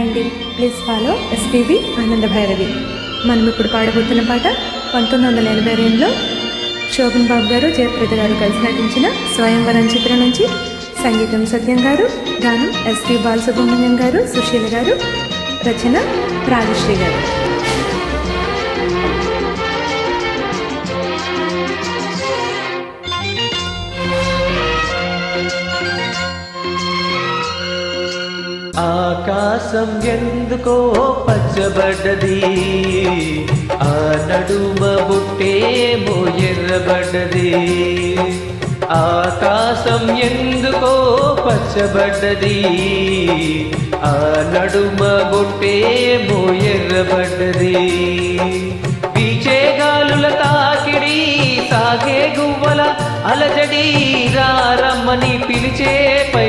అండి please follow SPB ఆనంద భైరవి. మనం ఇప్పుడు పాడబోతున్న పాట పంతొమ్మిది వందల ఎనభై రెండులో శోభన్ బాబు గారు జయప్రద గారు కలిసి నటించిన స్వయంవరం చిత్రం నుంచి సంగీతం సత్యం గారు గానం ఎస్పి బాలసుబ్రహ్మణ్యం గారు సుశీల గారు రచన రాజశ్రీ గారు. ఆకాశం ఎందుకో పచ్చబడ్డది. ఆ నడుమ బుట్టేమో ఎర్రబడ్డది. ఆకాశం ఎందుకో పచ్చబడ్డది. ఆ నడుమ బుట్టేమో ఎర్రబడ్డది. పీచేగాలుల తాకిడి సాగే గువ్వల అలజడి రారమ్మని పిలిచే పై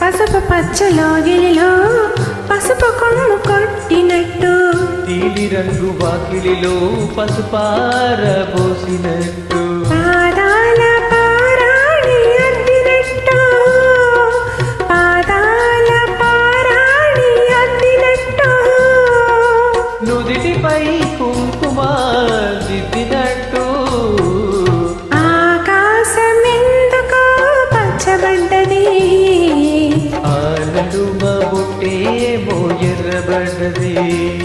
పసుపు పచ్చలో గిలిలో పసుపు కొమ్ము కొట్టినట్టు. నీలి రంగు వాకిలిలో పసుపారబోసినట్టు పాదాల ఎర్రబడ్డది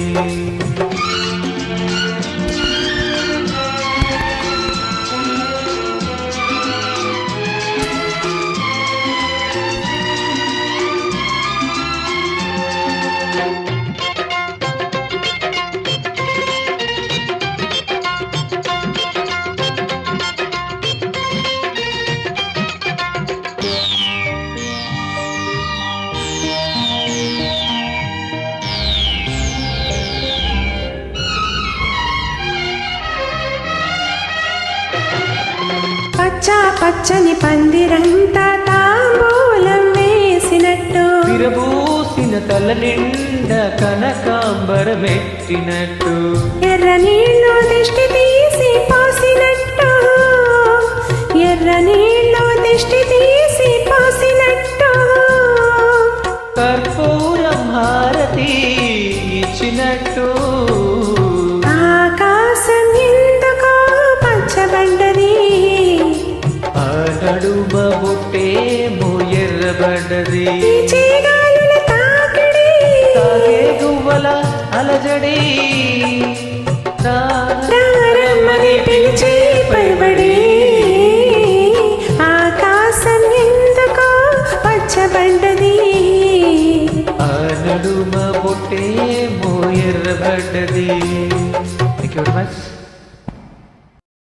పచ్చ పచ్చని పందిరంతా తాంబూలం వేసినట్టు. విరబూసిన తల నిండా కనకాంబరమెట్టినట్టు ఎర్ర నీళ్ళు దిష్టి తీసి పోసినట్టు. ఎర్ర నీళ్ళు దిష్టి తీసి తాకిడి. సాగే గువ్వల అలజడి. పిలిచే పైబడి. ఆకాశం ఎందుకో పచ్చబడ్డది. ఆ నడుమ